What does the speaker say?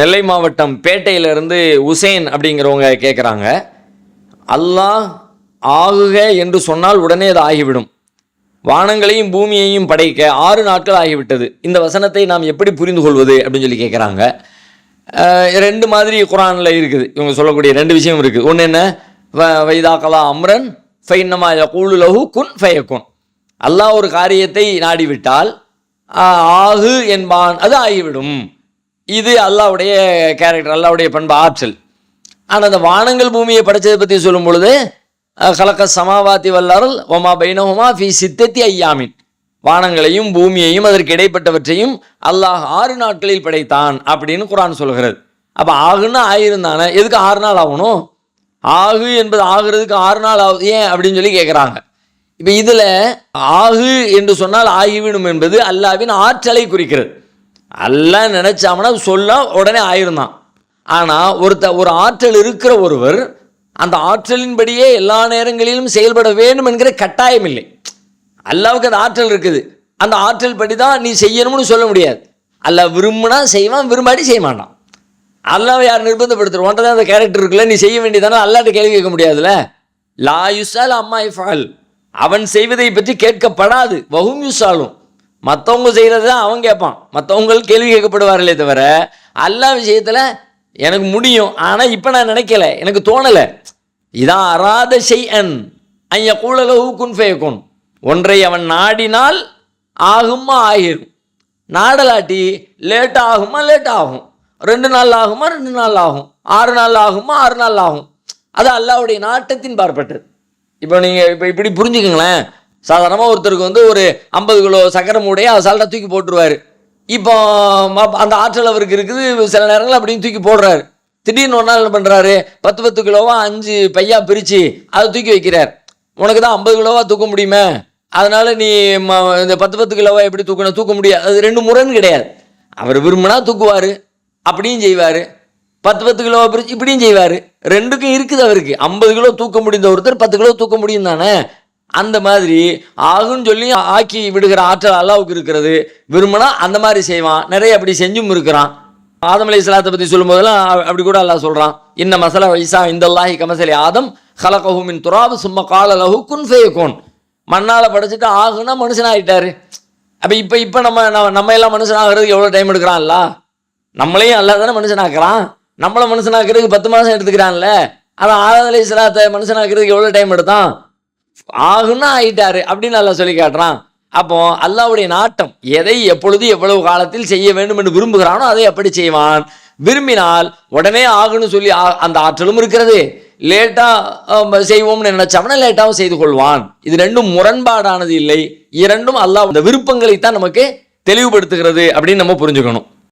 நெல்லை மாவட்டம் பேட்டையிலிருந்து உசேன் அப்படிங்கிறவங்க கேட்குறாங்க அல்லாஹ் ஆகுக என்று சொன்னால் உடனே அது ஆகிவிடும். வானங்களையும் பூமியையும் படைக்க ஆறு நாட்கள் ஆகிவிட்டது. இந்த வசனத்தை நாம் எப்படி புரிந்து கொள்வது அப்படின்னு சொல்லி கேட்குறாங்க ரெண்டு மாதிரி குரானில் இருக்குது. இவங்க சொல்லக்கூடிய ரெண்டு விஷயம் இருக்குது ஒன்று என்ன? வ- வைதாக்கலா அம்ரன் ஃபைன்னமா கூழு லஹு குன் ஃபயக்குன் அல்லாஹ் ஒரு காரியத்தை நாடிவிட்டால் ஆகு என்பான் அது ஆகிவிடும். இது அல்லாஹ்வுடைய கேரக்டர் அல்லாவுடைய பண்பு ஆற்றல். ஆனால் அந்த வானங்கள் பூமியை படைச்சதை பற்றி சொல்லும் பொழுது கலக்க சமாவாத்தி வல்லாரல் ஒமா பைனஹுமா ஃபி சித்தத்தி ஐயாமின். வானங்களையும் பூமியையும் அதற்கு இடைப்பட்டவற்றையும் அல்லாஹ் ஆறு நாட்களில் படைத்தான் அப்படின்னு குரான் சொல்கிறது. அப்போ ஆகுன்னா ஆயிரம் தானே? எதுக்கு ஆறு நாள் ஆகணும்? ஆகு என்பது ஆகுறதுக்கு ஆறு நாள் ஆகுது ஏன் அப்படின்னு சொல்லி கேட்குறாங்க இப்போ இதில் ஆகு என்று சொன்னால் ஆகிவிடும் என்பது அல்லாவின் ஆற்றலை குறிக்கிறது. எல்லாம் நினச்சாமனா சொல்ல உடனே ஆயிருந்தான். ஆனால் ஒருத்த ஒரு ஆற்றல் இருக்கிற ஒருவர் அந்த ஆற்றலின்படியே எல்லா நேரங்களிலும் செயல்பட வேண்டும் என்கிற கட்டாயம் இல்லை. அல்லாவுக்கு அந்த ஆற்றல் இருக்குது. அந்த ஆற்றல் படி தான் நீ செய்யணும்னு சொல்ல முடியாது. அல்ல விரும்பினா செய்வான் விரும்பாடி செய்ய மாட்டான். அல்லாவை யார் நிர்பந்தப்படுத்துற ஒன்றை தான் அந்த கேரக்டர் இருக்குல்ல நீ செய்ய வேண்டியதானே? அல்லாட்ட கேள்வி கேட்க முடியாதுல்ல? லா யுசால் அம்மா இஃபால் அவன் செய்வதை பற்றி கேட்கப்படாது. வஹும் யுசாலும் மற்றவங்க செய்கிறது தான் அவன் கேட்பான் மற்றவங்கள் கேள்வி கேட்கப்படுவார்களே தவிர அல்லாஹ் விஷயத்தில் எனக்கு முடியும். ஆனால் இப்போ நான் நினைக்கல. எனக்கு தோணலை. இதான் அராத செய் அன் ஐய கூழல குன் ஃபேகுன் ஒன்றை அவன் நாடினால் ஆகுமா ஆகிரும். நாடலாட்டி லேட் ஆகுமா லேட் ஆகும். ரெண்டு நாள் ஆகுமா ரெண்டு நாள் ஆகும். ஆறு நாள் ஆகுமா ஆறு நாள் ஆகும். அது அல்லாஹ்வுடைய நாட்டத்தின் பார்ப்பட்டது இப்போ நீங்கள் இப்போ இப்படி புரிஞ்சுக்கங்களேன். சாதாரணமாக ஒருத்தருக்கு வந்து ஒரு ஐம்பது கிலோ சக்கரை மூடையை அசால்ட்டாக தூக்கி போட்டுருவார். இப்போ அந்த ஆற்றல் அவருக்கு இருக்குது சில நேரங்கள் அப்படின்னு தூக்கி போடுறாரு. திடீர்னு ஒரு நாள் என்ன பண்ணுறாரு பத்து பத்து கிலோவா அஞ்சு பையா பிரித்து அதை தூக்கி வைக்கிறார். உனக்கு தான் ஐம்பது கிலோவா தூக்க முடியுமே? அதனால் நீ ம- இந்த பத்து பத்து கிலோவா எப்படி தூக்கணும் தூக்க முடியாது. அது ரெண்டு முறைன்னு கிடையாது. அவர் விரும்பினா தூக்குவார். அப்படியும் செய்வார். பத்து பத்து கிலோவாக பிரித்து இப்படியும் செய்வார். ரெண்டுக்கும் இருக்குது அவருக்கு. ஐம்பது கிலோ தூக்க முடிந்த ஒருத்தர் பத்து கிலோ தூக்க முடியும் தானே? அந்த மாதிரி ஆகுன்னு சொல்லி ஆக்கி விடுகிற ஆற்றல் அல்லாவுக்கு இருக்கிறது. விரும்பினா அந்த மாதிரி செய்வான். நிறைய அப்படி செஞ்சும் இருக்கிறான். ஆதம் அலி இஸ்லாத்தை பற்றி சொல்லும்போதெல்லாம் அப்படி கூட அல்லா சொல்கிறான் இன்ன மசலா வைசா இந்தல்லாஹி கமசலி ஆதம் ஹலகஹு மின் துராபு சும்மா கால லஹு குன் ஃபேயகுன். மண்ணால் படைச்சிட்டு ஆகுனா மனுஷனாயிட்டாரு. அப்போ இப்போ இப்போ நம்ம நம்ம- நம்ம எல்லாம் மனுஷனாகிறதுக்கு எவ்வளோ டைம் எடுக்கிறான்ல நம்மளையும் அல்லா தானே மனுஷனாக்குறான். நம்மளை மனுஷனாக்குறதுக்கு பத்து மாதம் எடுத்துக்கிறான்ல. அதான் ஆதம் அலி இஸ்லாத்தை மனுஷனாக்குறதுக்கு எவ்வளோ டைம் எடுத்தான்? ஆகுன்னா ஆயிட்டாரு அப்படின்னு நல்லா சொல்லி காட்டுறான். அப்போ அல்லாஹ்வுடைய நாட்டம் எதை எப்பொழுது எவ்வளவு காலத்தில் செய்ய வேண்டும் என்று விரும்புகிறானோ அதை அப்படி செய்வான். விரும்பினால் உடனே ஆகுன்னு சொல்லி ஆ- அந்த ஆற்றலும் இருக்கிறது. லேட்டாக செய்வோம்னு நினைச்சோம்னா லேட்டாகவும் செய்து கொள்வான். இது ரெண்டும் முரண்பாடானது இல்லை. இரண்டும் அல்லாஹ் அந்த விருப்பங்களைத்தான் நமக்கு தெளிவுபடுத்துகிறது அப்படின்னு நம்ம புரிஞ்சுக்கணும்.